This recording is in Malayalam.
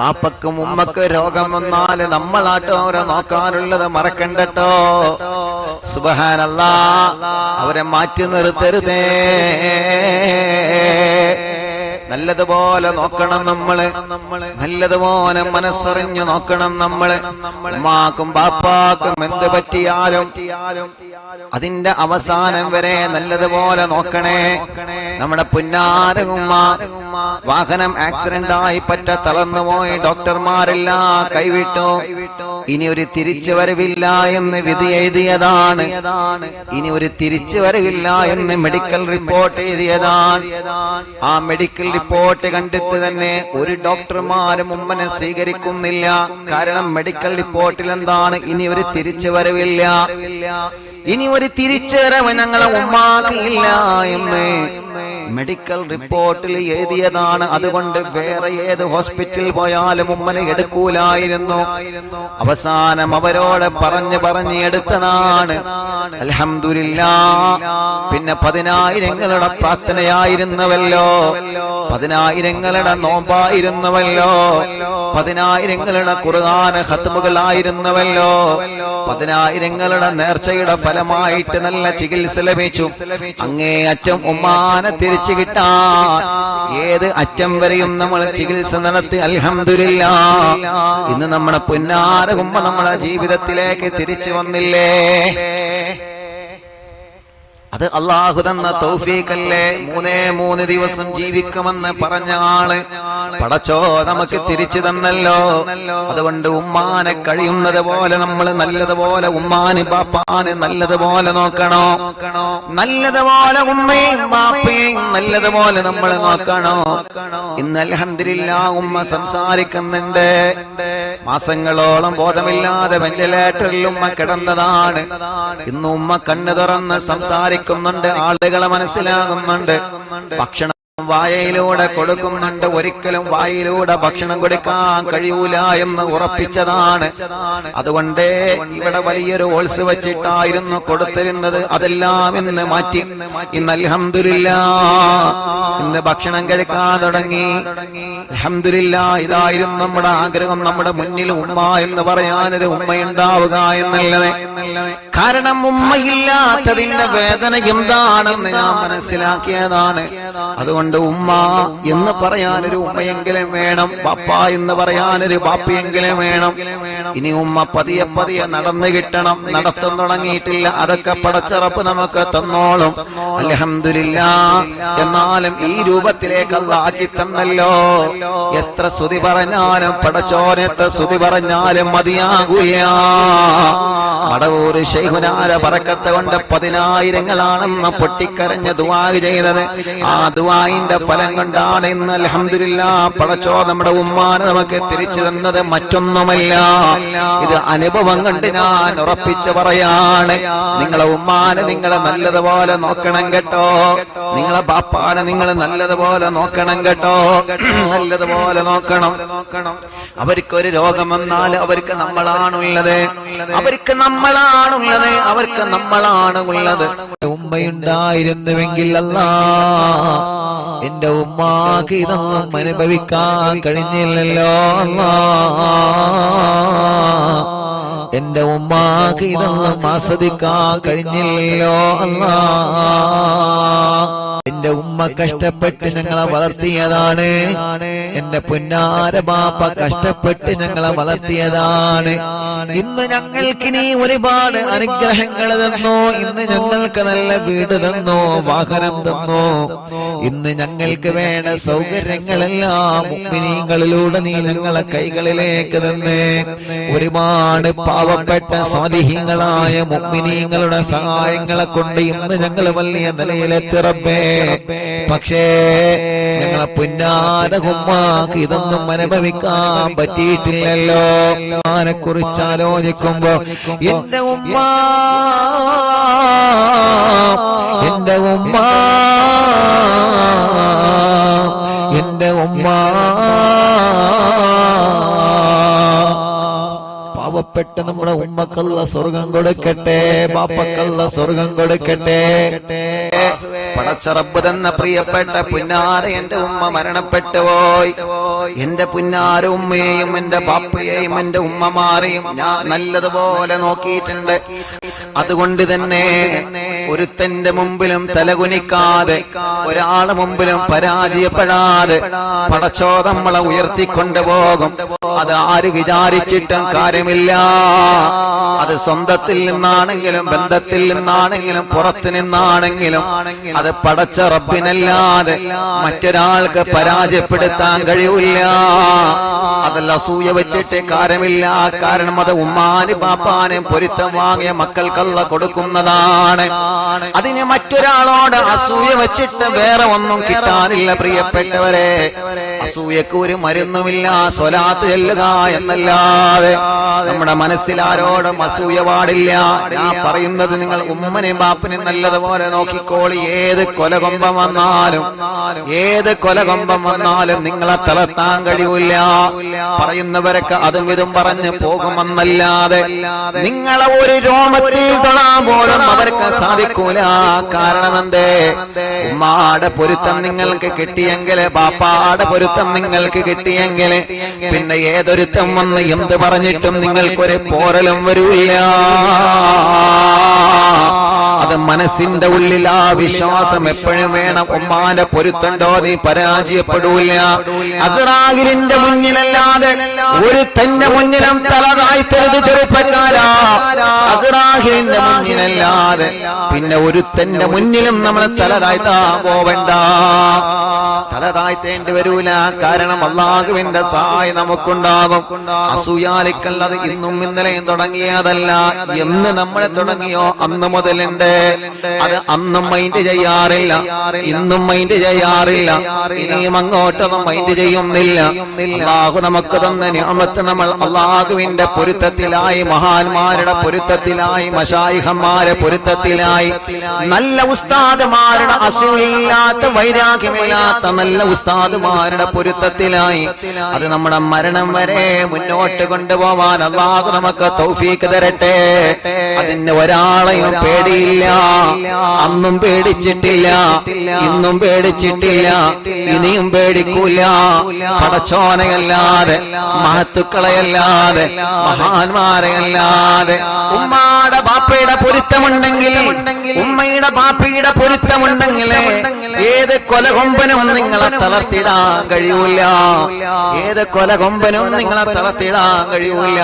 പാപ്പക്കും ഉമ്മക്ക് രോഗം വന്നാൽ നമ്മളാട്ടോ അവരെ നോക്കാനുള്ളത് മറക്കണ്ടട്ടോ. സുബഹാനല്ല. അവരെ മാറ്റി നിർത്തരുതേ. നല്ലതുപോലെ നോക്കണം നമ്മൾ. നല്ലതുപോലെ മനസ്സറിഞ്ഞു നോക്കണം നമ്മൾ. ഉമ്മാക്കും ബാപ്പാക്കും എന്ത് പറ്റിയാലും അതിന്റെ അവസാനം വരെ നല്ലതുപോലെ നോക്കണേ. നമ്മുടെ പുന്നാര ഉമ്മ വാഹനം ആക്സിഡന്റ് ആയി പറ്റ തളർന്നു പോയി ഡോക്ടർമാരെല്ലാം കൈവിട്ടു. ഇനി ഒരു തിരിച്ചു വരവില്ല എന്ന് വിധി എഴുതിയതാണ്. ഇനി ഒരു തിരിച്ചു വരവില്ല എന്ന് മെഡിക്കൽ റിപ്പോർട്ട് എഴുതിയതാണ്. ആ മെഡിക്കൽ റിപ്പോർട്ട് കണ്ടിട്ട് തന്നെ ഒരു ഡോക്ടർമാരും ഉമ്മനെ സ്വീകരിക്കുന്നില്ല. കാരണം മെഡിക്കൽ റിപ്പോർട്ടിൽ എന്താണ്? ഇനി ഒരു തിരിച്ചു വരവില്ല ഇനി ഒരു തിരിച്ചു വരവ് ഞങ്ങളെ ഉമ്മാക്കില്ല എന്ന് മെഡിക്കൽ റിപ്പോർട്ടിൽ എഴുതിയതാണ്. അതുകൊണ്ട് വേറെ ഏത് ഹോസ്പിറ്റലിൽ പോയാലും ഉമ്മനെ എടുക്കൂലായിരുന്നു. അവസാനം അവരോട് പറഞ്ഞു പറഞ്ഞ് എടുത്തതാണ്. അലഹമില്ല പിന്നെ പതിനായിരങ്ങളുടെ പ്രാർത്ഥനയായിരുന്നുവല്ലോ. പതിനായിരങ്ങളുടെ നോമ്പായിരുന്നുവല്ലോ. പതിനായിരങ്ങളുടെ കുറുകാന ഹത്തുമുകളായിരുന്നുവല്ലോ പതിനായിരങ്ങളുടെ നേർച്ചയുടെ ഫലമായിട്ട് നല്ല ചികിത്സ ലഭിച്ചു. അങ്ങേ അറ്റം ഉമ്മാനെ തിരിച്ചു കിട്ടാൻ ഏത് അറ്റം വരെയും നമ്മൾ ചികിത്സ നടത്തി അൽഹംദുലില്ല. ഇന്ന് നമ്മുടെ പുന്നാര ഉമ്മ നമ്മളെ ജീവിതത്തിലേക്ക് തിരിച്ചു വന്നില്ലേ? അത് അള്ളാഹു തന്ന തൗഫീഖല്ലേ? മൂന്നേ മൂന്ന് ദിവസം ജീവിക്കുമെന്ന് പറഞ്ഞ ആൾ പടച്ചോ നമുക്ക് തിരിച്ചു തന്നല്ലോ. അതുകൊണ്ട് ഉമ്മാനെ കഴിയുന്നത് പോലെ നമ്മൾ നല്ലതുപോലെ ഉമ്മാന് പാപ്പാന് നല്ലതുപോലെ നോക്കണോ? നല്ലതുപോലെ ഉമ്മയും പാപ്പയും നല്ലതുപോലെ നമ്മൾ നോക്കണോ? ഇന്ന് അൽഹംദുലില്ലാ ഉമ്മ സംസാരിക്കുന്നുണ്ട്. മാസങ്ങളോളം ബോധമില്ലാതെ വെന്റിലേറ്ററിൽ ഉമ്മ കിടന്നതാണ്. ഇന്ന് ഉമ്മ കണ്ണു തുറന്ന് സംസാരിക്കുന്നുണ്ട് ആളുകളെ മനസ്സിലാകുന്നുണ്ട്. ഭക്ഷണം വായയിലൂടെ കൊടുക്കുന്നുണ്ട്. ഒരിക്കലും വായിലൂടെ ഭക്ഷണം കൊടുക്കാൻ കഴിയൂല എന്ന് ഉറപ്പിച്ചതാണ്. അതുകൊണ്ട് ഇവിടെ വലിയൊരു ഓൾസ് വെച്ചിട്ടായിരുന്നു കൊടുത്തിരുന്നത്. അതെല്ലാം ഇന്ന് മാറ്റി. ഇന്ന് അൽഹംദുലില്ല. ഇന്ന് ഭക്ഷണം കഴിക്കാൻ തുടങ്ങി. അൽഹംദുലില്ല ഇതായിരുന്നു നമ്മുടെ ആഗ്രഹം. നമ്മുടെ മുന്നിൽ ഉമ്മ എന്ന് പറയാനൊരു ഉമ്മയുണ്ടാവുക എന്നുള്ളത്. കാരണം ഉമ്മയില്ലാത്തതിന്റെ വേദന എന്താണെന്ന് ഞാൻ മനസ്സിലാക്കിയതാണ്. അതുകൊണ്ട് ഉമ്മ എന്ന് പറയാനൊരു ഉമ്മയെങ്കിലും വേണം. പപ്പ എന്ന് പറയാനൊരു പാപ്പയെങ്കിലും വേണം. ഇനി ഉമ്മ പതിയെ പതിയെ നടന്നു കിട്ടണം. നടത്തം തുടങ്ങിയിട്ടില്ല. അതൊക്കെ പടച്ചറപ്പ് നമുക്ക് തന്നോളും. അലഹമില്ല എന്നാലും ഈ രൂപത്തിലേക്ക് അല്ലാക്കി തന്നല്ലോ. എത്ര സ്തുതി പറഞ്ഞാലും പടച്ചോനെത്ര സ്തുതി പറഞ്ഞാലും മതിയാകുകയാ. മടവൂര് ശൈഹുനാല പറക്കത്ത് കൊണ്ട് പതിനായിരങ്ങളാണെന്ന് പൊട്ടിക്കരഞ്ഞ് ദുവാ ചെയ്തത്. ആ ദുവായിന്റെ ഫലം കണ്ടാണ് ഇന്ന് അലഹമില്ല പടച്ചോ നമ്മുടെ ഉമ്മാന് നമുക്ക് തിരിച്ചു തന്നത് മറ്റൊന്നുമല്ല. ഇത് അനുഭവം കണ്ട് ഞാൻ ഉറപ്പിച്ച് പറയാണ്. നിങ്ങളെ ഉമ്മാനെ നിങ്ങളെ നല്ലതുപോലെ നോക്കണം കേട്ടോ. നിങ്ങളെ ബാപ്പാനെ നിങ്ങൾ നല്ലതുപോലെ നോക്കണം കേട്ടോ. നല്ലതുപോലെ നോക്കണം. അവർക്കൊരു രോഗം വന്നാൽ അവർക്ക് നമ്മളാണുള്ളത്. അവർക്ക് നമ്മളാണുള്ളത്. അവർക്ക് നമ്മളാണ് ഉള്ളത് ഉമ്മയുണ്ടായിരുന്നുവെങ്കിൽ അല്ല എന്റെ ഉമ്മാക്ക് ഇതൊന്നും അനുഭവിക്കാൻ കഴിഞ്ഞില്ലല്ലോ എന്റെ ഉമ്മാക്ക് ഇതൊന്നും ആസ്വദിക്കാൻ കഴിഞ്ഞില്ലല്ലോ അല്ലാ. ഉമ്മ കഷ്ടപ്പെട്ട് ഞങ്ങളെ വളർത്തിയതാണ്. എന്റെ പുന്നാര ബാപ്പ കഷ്ടപ്പെട്ട് ഞങ്ങളെ വളർത്തിയതാണ്. ഇന്ന് ഞങ്ങൾക്ക് നീ ഒരുപാട് അനുഗ്രഹങ്ങൾ തന്നോ? ഇന്ന് ഞങ്ങൾക്ക് നല്ല വീട് തന്നോ? വാഹനം തന്നോ? ഇന്ന് ഞങ്ങൾക്ക് വേണ്ട സൗകര്യങ്ങളെല്ലാം ഉപ്പിനീങ്ങളിലൂടെ നീ ഞങ്ങളെ കൈകളിലേക്ക് തന്നെ. ഒരുപാട് പാവപ്പെട്ട സ്വാലിഹീങ്ങളായ മുമ്പിനീങ്ങളുടെ സഹായങ്ങളെ കൊണ്ട് ഇന്ന് ഞങ്ങൾ വലിയ നിലയിലെത്തിറപ്പേ പക്ഷേ ഞങ്ങളെ പുന്നാര ഉമ്മാക്ക് ഇതൊന്നും അനുഭവിക്കാൻ പറ്റിയിട്ടില്ലല്ലോ. ഞാനെ കുറിച്ച് ആലോചിക്കുമ്പോ എന്റെ ഉമ്മ എന്റെ ഉമ്മ എന്റെ ഉമ്മ. പാവപ്പെട്ട നമ്മുടെ ഉമ്മക്കല്ല സ്വർഗം കൊടുക്കട്ടെ ബാപ്പക്കല്ല സ്വർഗം കൊടുക്കട്ടെ. പടച്ചറബ് തന്ന പ്രിയപ്പെട്ട പുന്നാര എന്റെ ഉമ്മ മരണപ്പെട്ടു പോയി. എന്റെ പുന്നാര ഉമ്മയെയും എന്റെ പാപ്പയെയും എന്റെ ഉമ്മമാരെയും ഞാൻ നല്ലതുപോലെ നോക്കിയിട്ടുണ്ട്. അതുകൊണ്ട് തന്നെ ഒരുത്തന്റെ മുമ്പിലും തലകുനിക്കാതെ ഒരാളെ മുമ്പിലും പരാജയപ്പെടാതെ പടച്ചോ നമ്മളെ ഉയർത്തിക്കൊണ്ടുപോകും. അത് ആര് വിചാരിച്ചിട്ടും കാര്യമില്ല. അത് സ്വന്തത്തിൽ നിന്നാണെങ്കിലും ബന്ധത്തിൽ നിന്നാണെങ്കിലും പുറത്ത് നിന്നാണെങ്കിലും അത് പടച്ച റബ്ബിനല്ലാതെ മറ്റൊരാൾക്ക് പരാജയപ്പെടുത്താൻ കഴിയില്ല അതല്ല സൂയ വെച്ചിട്ട് കാര്യമില്ല. കാരണം അത് ഉമ്മാന് പാപ്പാനെ പൊരുത്തം വാങ്ങിയ മക്കൾക്കല്ല കൊടുക്കുന്നതാണ്. അതിന് മറ്റൊരാളോട് അസൂയ വെച്ചിട്ട് വേറെ ഒന്നും കിട്ടാനില്ല പ്രിയപ്പെട്ടവരെ. അസൂയക്ക് ഒരു മരുന്നുമില്ല സ്വലാത്ത് ചെല്ലുക എന്നല്ലാതെ നമ്മുടെ മനസ്സിൽ ആരോടും അസൂയ പാടില്ല. ഞാൻ പറയുന്നത് നിങ്ങൾ ഉമ്മനെയും ബാപ്പനെയും നല്ലതുപോലെ നോക്കിക്കോളി. ഏത് കൊലകൊമ്പം വന്നാലും ഏത് കൊലകൊമ്പം വന്നാലും നിങ്ങളെ തളർത്താൻ കഴിയൂല പറയുന്നവരൊക്കെ അതും ഇതും പറഞ്ഞ് പോകുമെന്നല്ലാതെ നിങ്ങളെ ഒരു രോമത്തിൽ തൊടാൻ പോലും അവർക്ക് സാധിക്കൂല. കാരണം എന്തേ ഉമ്മാടെ പൊരുത്തം നിങ്ങൾക്ക് കിട്ടിയെങ്കിൽ ബാപ്പാടെ പൊരുത്തം നിങ്ങൾക്ക് കിട്ടിയെങ്കിൽ പിന്നെ ഏതൊരുത്തം വന്ന് എന്ത് പറഞ്ഞിട്ടും നിങ്ങൾക്കൊരു പോരലും വരൂല്ല മനസ്സിന്റെ ഉള്ളിൽ ആ വിശ്വാസം എപ്പോഴും വേണം. ഉമ്മാന്റെ പൊരുത്തണ്ടോ? നീ പരാജയപ്പെടൂല അസറാഗിലിന്റെ മുന്നിലല്ലാതെ ഒരു തന്റെ മുന്നിലും തലതായി താഴ്ത്തരുത് ചെറുപ്പക്കാരാ. അസറാഹിലിന്റെ മുന്നിലല്ലാതെ പിന്നെ ഒരു തന്റെ മുന്നിലും നമ്മൾ തലതായി താ പോവണ്ട. തലതായി തേണ്ടി വരൂല. കാരണം അള്ളാഹുവിന്റെ സഹായം നമുക്കുണ്ടാകും. അസൂയാലിക്കൽ ഇന്നും ഇന്നലെയും തുടങ്ങിയതല്ല. എന്ന് നമ്മളെ തുടങ്ങിയോ? അന്ന് മുതലുണ്ട്. അത് അന്നും മൈൻഡ് ചെയ്യാറില്ല. ഇന്നും മൈൻഡ് ചെയ്യാറില്ല. ഇനിയും അങ്ങോട്ടൊന്നും മൈൻഡ് ചെയ്യുന്നില്ല. അള്ളാഹു നമുക്ക് തന്ന ഞാമത്ത് നമ്മൾ അള്ളാഹുവിന്റെ പൊരുത്തത്തിലായി മഹാന്മാരുടെ പൊരുത്തത്തിലായി മഷായിഹന്മാരെ പൊരുത്തത്തിലായി. നല്ല ഉസ്താദുമാരുടെ അസൂയയില്ലാത്ത വൈരാഗ്യമില്ലാത്ത നല്ല ഉസ്താദുമാരുടെ പൊരുത്തത്തിലായി. അത് നമ്മുടെ മരണം വരെ മുന്നോട്ട് കൊണ്ടുപോവാൻ അള്ളാഹു നമുക്ക് തൗഫീക്ക് തരട്ടെ. അതിന് ഒരാളെയും പേടിയില്ല. അന്നും പേടിച്ചിട്ടില്ല ഇന്നും പേടിച്ചിട്ടില്ല ഇനിയും പേടിക്കൂല. പടച്ചോനയല്ലാതെ മഹത്തുക്കളെയല്ലാതെ മഹാന്മാരെയല്ലാതെ ഉമ്മാടെ ബാപ്പയുടെ പൊരുത്തമുണ്ടെങ്കിൽ ഉമ്മയുടെ ബാപ്പയുടെ പൊരുത്തമുണ്ടെങ്കിൽ ഏത് കൊലകൊമ്പനും നിങ്ങളെ തളർത്തിടാൻ കഴിയൂല. ഏത് കൊലകൊമ്പനും നിങ്ങളെ തളർത്തിടാൻ കഴിയൂല.